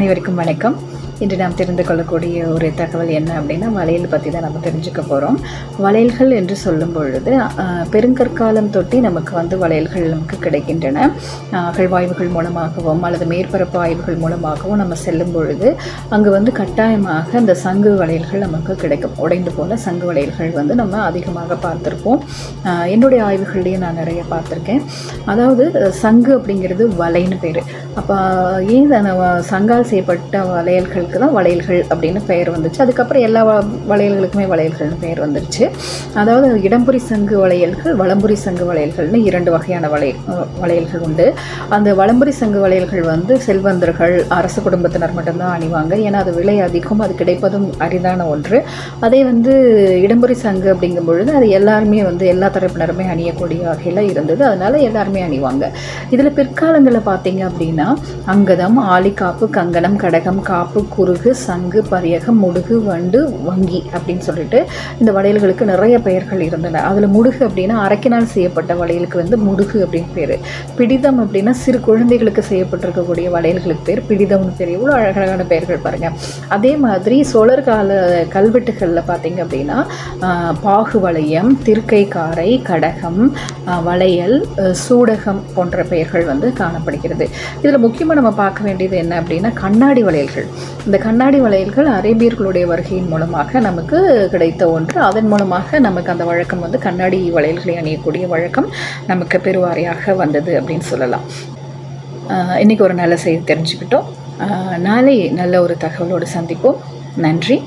அனைவருக்கும் வணக்கம். இன்று நாம் தெரிந்து கொள்ளக்கூடிய ஒரு தகவல் என்ன அப்படின்னா வளையல் பற்றி தான் நம்ம தெரிஞ்சுக்க போகிறோம் வளையல்கள் என்று சொல்லும் பொழுது பெருங்கற்காலம் தொட்டி நமக்கு வந்து வளையல்கள் நமக்கு கிடைக்கின்றன. அகழ்வாய்வுகள் மூலமாகவும் அல்லது மேற்பரப்பு ஆய்வுகள் மூலமாகவும் நம்ம செல்லும் பொழுது அங்கே வந்து கட்டாயமாக அந்த சங்கு வளையல்கள் நமக்கு கிடைக்கும். உடைந்து போல சங்கு வளையல்கள் வந்து நம்ம அதிகமாக பார்த்துருப்போம். என்னுடைய ஆய்வுகள்லேயும் நான் நிறைய பார்த்துருக்கேன். அதாவது சங்கு அப்படிங்கிறது வலைன்னு பேர். அப்போ ஏன் சங்கால் செய்யப்பட்ட வளையல்களுக்கு தான் வளையல்கள் அப்படின்னு பெயர் வந்துச்சு. அதுக்கப்புறம் எல்லா வளையல்களுக்குமே வளையல்கள்னு பெயர் வந்துருச்சு. அதாவது இடம்புரி சங்கு வளையல்கள் வளம்புரி சங்கு வளையல்கள்னு இரண்டு வகையான வளைய வளையல்கள் உண்டு. அந்த வளம்புரி சங்கு வளையல்கள் வந்து செல்வந்தர்கள் அரசு குடும்பத்தினர் மட்டும்தான் அணிவாங்க. ஏன்னா அது விலை அதிகம் அது கிடைப்பதும் அரிதான ஒன்று. அதே வந்து இடம்புரி சங்கு அப்படிங்கும் பொழுது அது எல்லாருமே வந்து எல்லா தரப்பினருமே அணியக்கூடிய வகையில் இருந்தது. அதனால எல்லாருமே அணிவாங்க. இதில் பிற்காலங்களில் பார்த்தீங்க அப்படின்னா அங்கதம் ஆலிக்காப்பு கங்கணம் கடகம் காப்பு குறுகு சங்கு பரியகம் முடுகு வண்டு வங்கி அப்படின்னு சொல்லிட்டு இந்த வளையல்களுக்கு நிறைய பெயர்கள் இருந்தன. அதில் முடுகு அப்படின்னா அரக்கினால் செய்யப்பட்ட வளையலுக்கு வந்து முடுகு அப்படின்னு பேர். பிடிதம் அப்படின்னா சிறு குழந்தைகளுக்கு செய்யப்பட்டிருக்கக்கூடிய வளையல்களுக்கு பேர். பிடிதம்னு பேர். இவ்வளோ அழகழகான பெயர்கள் பாருங்கள் அதே மாதிரி சோழர் கால கல்வெட்டுகளில் பார்த்தீங்க அப்படின்னா பாகு வளையம் திருக்கை காரை கடகம் வளையல் சூடகம் போன்ற பெயர்கள் வந்து காணப்படுகிறது. இதில் முக்கியமாக நம்ம பார்க்க வேண்டியது என்ன அப்படின்னா கண்ணாடி வளையல்கள். இந்த கண்ணாடி வளையல்கள் அரேபியர்களுடைய வருகையின் மூலமாக நமக்கு கிடைத்த ஒன்று. அதன் மூலமாக நமக்கு அந்த வழக்கம் வந்து கண்ணாடி வளையல்களை அணியக்கூடிய வழக்கம் நமக்கு பெருவாரியாக வந்தது அப்படின்னு சொல்லலாம். இன்றைக்கி ஒரு நல்ல செய்தி தெரிஞ்சுக்கிட்டோம். நாளை நல்ல ஒரு தகவலோடு சந்திப்போம். நன்றி.